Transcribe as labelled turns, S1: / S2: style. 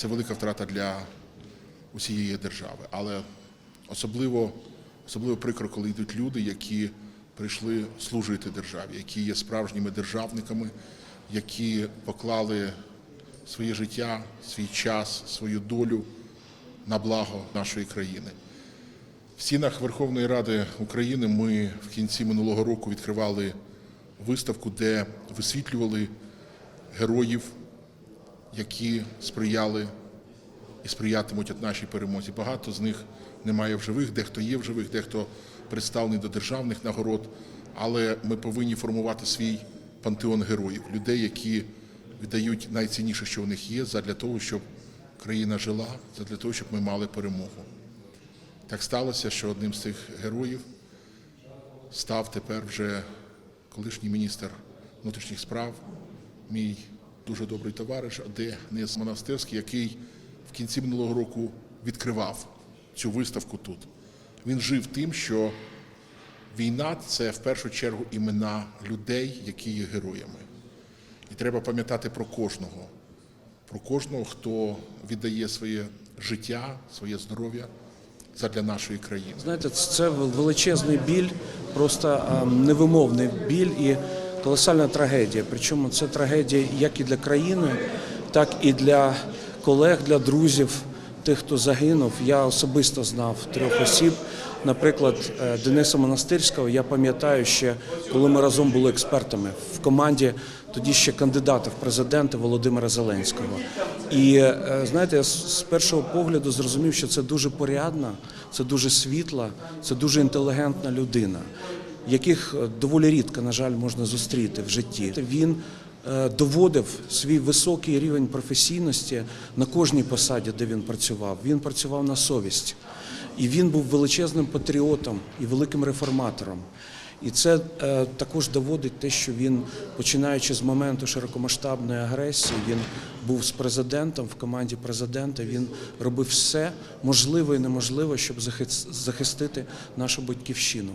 S1: це велика втрата для усієї держави. Але особливо, особливо прикро, коли йдуть люди, які прийшли служити державі, які є справжніми державниками, які поклали своє життя, свій час, свою долю на благо нашої країни. В стінах Верховної Ради України ми в кінці минулого року відкривали виставку, де висвітлювали героїв, які сприяли і сприятимуть нашій перемозі. Багато з них немає в живих, дехто є в живих, дехто представлений до державних нагород. Але ми повинні формувати свій пантеон героїв, людей, які віддають найцінніше, що у них є, задля того, щоб країна жила, задля того, щоб ми мали перемогу. Так сталося, що одним з цих героїв став тепер вже колишній міністр внутрішніх справ, мій дуже добрий товариш, Денис Монастирський, який в кінці минулого року відкривав цю виставку тут. Він жив тим, що війна це в першу чергу імена людей, які є героями. І треба пам'ятати про кожного, про кожного, хто віддає своє життя, своє здоров'я задля нашої країни.
S2: Знаєте, це величезний біль, просто ем, невимовний біль і колосальна трагедія. Причому це трагедія як і для країни, так і для колег, для друзів, тих, хто загинув. Я особисто знав трьох осіб. Наприклад, е, Дениса Монастирського я пам'ятаю ще, коли ми разом були експертами в команді тоді ще кандидата в президенти Володимира Зеленського. І е, знаєте, я з з першого погляду зрозумів, що це дуже порядна, це дуже світла, це дуже інтелігентна людина, яких е, доволі рідко, на жаль, можна зустріти в житті. Він е, доводив свій високий рівень професійності на кожній посаді, де він працював. Він працював на совість. І він був величезним патріотом і великим реформатором. І це е, також доводить те, що він, починаючи з моменту широкомасштабної агресії, він був з президентом в команді президента. Він робив все можливе і неможливе, щоб захис- захистити нашу батьківщину.